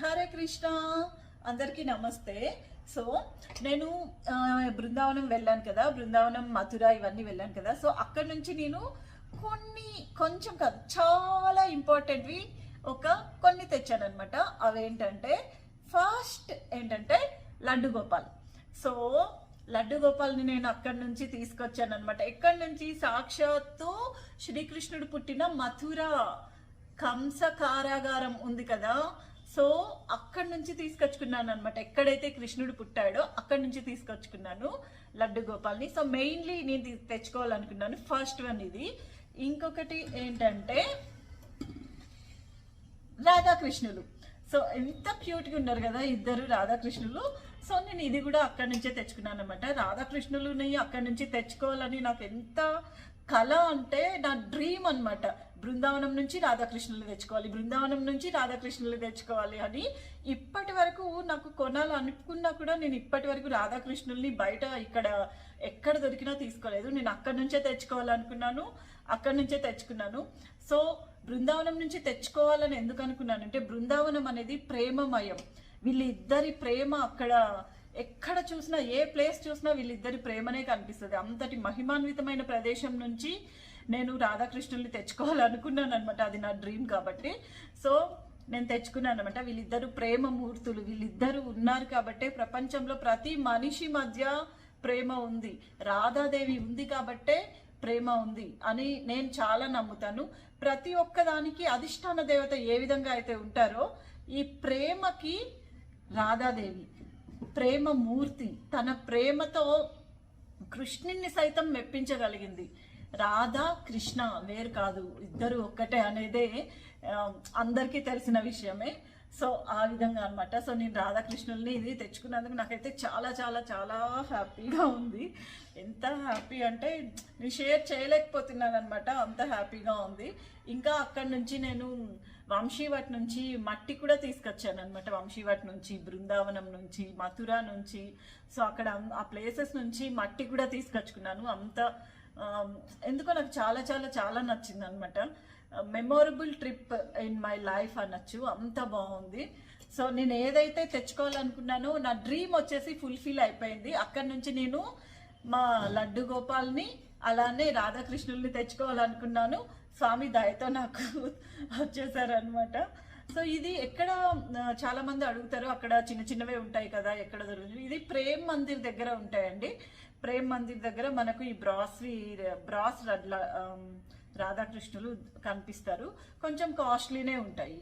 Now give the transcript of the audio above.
హరే కృష్ణ అందరికీ నమస్తే. సో నేను బృందావనం వెళ్ళాను కదా బృందావనం మథుర ఇవన్నీ వెళ్ళాను కదా. సో అక్కడ నుంచి నేను కొన్ని కొంచెం కాదు చాలా ఇంపార్టెంట్వి ఒక కొన్ని తెచ్చాను అనమాట అవేంటంటే ఫస్ట్ ఏంటంటే లడ్డు గోపాల్. సో లడ్డు గోపాల్ని నేను అక్కడి నుంచి తీసుకొచ్చాను అనమాట ఎక్కడి నుంచి? సాక్షాత్తు శ్రీకృష్ణుడు పుట్టిన మథుర కంస కారాగారం ఉంది కదా సో అక్కడి నుంచి తీసుకొచ్చుకున్నాను అనమాట ఎక్కడైతే కృష్ణుడు పుట్టాడో అక్కడి నుంచి తీసుకొచ్చుకున్నాను లడ్డు గోపాల్ని. సో మెయిన్లీ నేను తెచ్చుకోవాలనుకున్నాను ఫస్ట్ వన్ ఇది. ఇంకొకటి ఏంటంటే రాధాకృష్ణులు. సో ఎంత క్యూట్గా ఉన్నారు కదా ఇద్దరు రాధాకృష్ణులు. సో నేను ఇది కూడా అక్కడి నుంచే తెచ్చుకున్నాను అనమాట రాధాకృష్ణులుని అక్కడి నుంచి తెచ్చుకోవాలని నాకు ఎంత కళ అంటే నా డ్రీమ్ అనమాట బృందావనం నుంచి రాధాకృష్ణులు తెచ్చుకోవాలి బృందావనం నుంచి రాధాకృష్ణులు తెచ్చుకోవాలి అని ఇప్పటి వరకు నాకు కొనాలి అనుకున్నా కూడా నేను ఇప్పటి వరకు రాధాకృష్ణుల్ని బయట ఇక్కడ ఎక్కడ దొరికినా తీసుకోలేదు. నేను అక్కడి నుంచే తెచ్చుకోవాలనుకున్నాను అక్కడి నుంచే తెచ్చుకున్నాను. సో బృందావనం నుంచి తెచ్చుకోవాలని ఎందుకు అనుకున్నానంటే బృందావనం అనేది ప్రేమమయం. వీళ్ళిద్దరి ప్రేమ అక్కడ ఎక్కడ చూసినా ఏ ప్లేస్ చూసినా వీళ్ళిద్దరి ప్రేమనే కనిపిస్తుంది. అంతటి మహిమాన్వితమైన ప్రదేశం నుంచి నేను రాధాకృష్ణుల్ని తెచ్చుకోవాలనుకున్నాను అనమాట అది నా డ్రీమ్ కాబట్టి. సో నేను తెచ్చుకున్నాను అనమాట వీళ్ళిద్దరు ప్రేమ మూర్తులు. వీళ్ళిద్దరు ఉన్నారు కాబట్టే ప్రపంచంలో ప్రతి మనిషి మధ్య ప్రేమ ఉంది. రాధాదేవి ఉంది కాబట్టే ప్రేమ ఉంది అని నేను చాలా నమ్ముతాను. ప్రతి ఒక్కదానికి అధిష్టాన దేవత ఏ విధంగా అయితే ఉంటారో ఈ ప్రేమకి రాధాదేవి ప్రేమ మూర్తి తన ప్రేమతో కృష్ణుణ్ణి సైతం మెప్పించగలిగింది. రాధా కృష్ణ వేరు కాదు. ఇద్దరు ఒక్కటే అనేదే అందరికీ తెలిసిన విషయమే. సో ఆ విధంగా అనమాట సో నేను రాధాకృష్ణుల్ని ఇది తెచ్చుకున్నందుకు నాకైతే చాలా చాలా చాలా హ్యాపీగా ఉంది. ఎంత హ్యాపీ అంటే నేను షేర్ చేయలేకపోతున్నాను అనమాట అంత హ్యాపీగా ఉంది. ఇంకా అక్కడి నుంచి నేను వంశీవట్ నుంచి మట్టి కూడా తీసుకొచ్చాను అనమాట వంశీవట్ నుంచి బృందావనం నుంచి మథుర నుంచి. సో అక్కడ ఆ ప్లేసెస్ నుంచి మట్టి కూడా తీసుకొచ్చుకున్నాను. అంత ఎందుకో నాకు చాలా చాలా చాలా నచ్చింది అనమాట memorable trip in my life అనొచ్చు. అంత బాగుంది. సో నేను ఏదైతే తెచ్చుకోవాలనుకున్నానో నా డ్రీమ్ వచ్చేసి ఫుల్ఫిల్ అయిపోయింది. అక్కడి నుంచి నేను మా లడ్డు గోపాల్ని అలానే రాధాకృష్ణుల్ని తెచ్చుకోవాలనుకున్నాను. స్వామి దయతో నాకు వచ్చేసారనమాట సో ఇది ఎక్కడ చాలా మంది అడుగుతారు అక్కడ చిన్న చిన్నవే ఉంటాయి కదా ఎక్కడ దొరుకుతుంది. ఇది ప్రేమ్ మందిర్ దగ్గర ఉంటాయండి. ప్రేమ్ మందిర్ దగ్గర మనకు ఈ బ్రాస్వి బ్రాస్ రాధాకృష్ణులు కనిపిస్తారు. కొంచెం కాస్ట్లీనే ఉంటాయి.